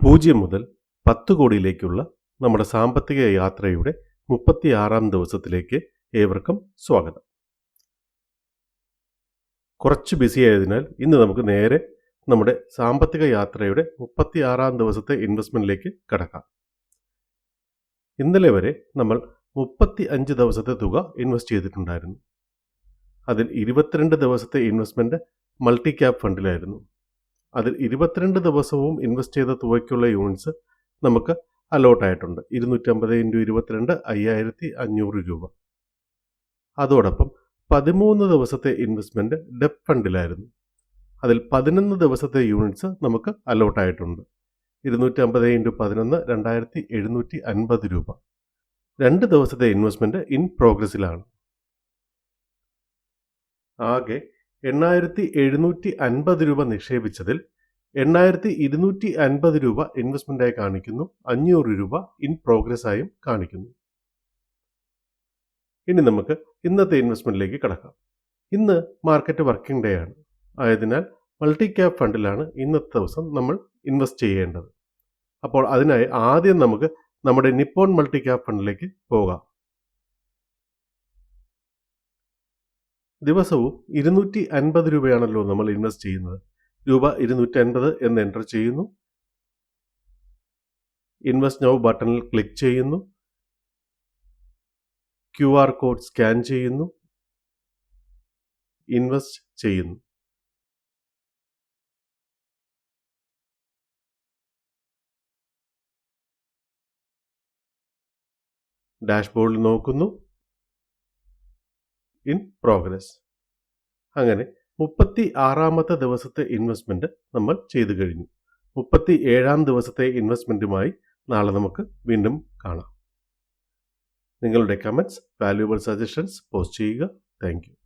പൂജ്യം മുതൽ പത്ത് കോടിയിലേക്കുള്ള നമ്മുടെ സാമ്പത്തിക യാത്രയുടെ മുപ്പത്തിയാറാം ദിവസത്തിലേക്ക് ഏവർക്കും സ്വാഗതം. കുറച്ച് ബിസി ആയതിനാൽ ഇന്ന് നമുക്ക് നേരെ നമ്മുടെ സാമ്പത്തിക യാത്രയുടെ മുപ്പത്തിയാറാം ദിവസത്തെ ഇൻവെസ്റ്റ്മെന്റിലേക്ക് കടക്കാം. ഇന്നലെ വരെ നമ്മൾ മുപ്പത്തി അഞ്ച് ദിവസത്തെ തുക ഇൻവെസ്റ്റ് ചെയ്തിട്ടുണ്ടായിരുന്നു. അതിൽ ഇരുപത്തിരണ്ട് ദിവസത്തെ ഇൻവെസ്റ്റ്മെന്റ് മൾട്ടി ക്യാപ് ഫണ്ടിലായിരുന്നു അതിൽ ഇരുപത്തിരണ്ട് ദിവസവും ഇൻവെസ്റ്റ് ചെയ്ത തുകയ്ക്കുള്ള യൂണിറ്റ്സ് നമുക്ക് അലോട്ടായിട്ടുണ്ട് ഇരുന്നൂറ്റമ്പത് ഇന്റു ഇരുപത്തിരണ്ട് അയ്യായിരത്തി അഞ്ഞൂറ് രൂപ. അതോടൊപ്പം പതിമൂന്ന് ദിവസത്തെ ഇൻവെസ്റ്റ്മെന്റ് ഡെപ് ഫണ്ടിലായിരുന്നു അതിൽ പതിനൊന്ന് ദിവസത്തെ യൂണിറ്റ്സ് നമുക്ക് അലോട്ടായിട്ടുണ്ട് ഇരുന്നൂറ്റമ്പത് ഇന്റു പതിനൊന്ന് രണ്ടായിരത്തി എഴുന്നൂറ്റി അൻപത് രൂപ. രണ്ട് ദിവസത്തെ ഇൻവെസ്റ്റ്മെന്റ് ഇൻ പ്രോഗ്രസ്സിലാണ് ആകെ എണ്ണായിരത്തി എഴുന്നൂറ്റി അൻപത് രൂപ നിക്ഷേപിച്ചതിൽ എണ്ണായിരത്തി ഇരുന്നൂറ്റി അൻപത് രൂപ ഇൻവെസ്റ്റ്മെന്റായി കാണിക്കുന്നു. അഞ്ഞൂറ് രൂപ ഇൻ പ്രോഗ്രസ് ആയും കാണിക്കുന്നു. ഇനി നമുക്ക് ഇന്നത്തെ ഇൻവെസ്റ്റ്മെന്റിലേക്ക് കടക്കാം. ഇന്ന് മാർക്കറ്റ് വർക്കിംഗ് ഡേ ആണ്. ആയതിനാൽ മൾട്ടി ക്യാപ് ഫണ്ടിലാണ് ഇന്നത്തെ ദിവസം നമ്മൾ ഇൻവെസ്റ്റ് ചെയ്യേണ്ടത്. അപ്പോൾ അതിനായി ആദ്യം നമുക്ക് നമ്മുടെ നിപ്പോൺ മൾട്ടി ക്യാപ് ഫണ്ടിലേക്ക് പോകാം. ദിവസവും ഇരുന്നൂറ്റി അൻപത് രൂപയാണല്ലോ നമ്മൾ ഇൻവെസ്റ്റ് ചെയ്യുന്നത്. രൂപ ഇരുന്നൂറ്റി അൻപത് എന്ന് എന്റർ ചെയ്യുന്നു. ഇൻവെസ്റ്റ് നൗ ബട്ടണിൽ ക്ലിക്ക് ചെയ്യുന്നു. ക്യു ആർ കോഡ് സ്കാൻ ചെയ്യുന്നു. ഇൻവെസ്റ്റ് ചെയ്യുന്നു. ഡാഷ്ബോർഡിൽ നോക്കുന്നു. In progress. അങ്ങനെ മുപ്പത്തി ആറാമത്തെ ദിവസത്തെ ഇൻവെസ്റ്റ്മെന്റ് നമ്മൾ ചെയ്തു കഴിഞ്ഞു. മുപ്പത്തി ഏഴാം ദിവസത്തെ ഇൻവെസ്റ്റ്മെന്റുമായി നാളെ നമുക്ക് വീണ്ടും കാണാം. നിങ്ങളുടെ കമന്റ്സ് വാല്യുബിൾ സജഷൻസ് പോസ്റ്റ് ചെയ്യുക. താങ്ക്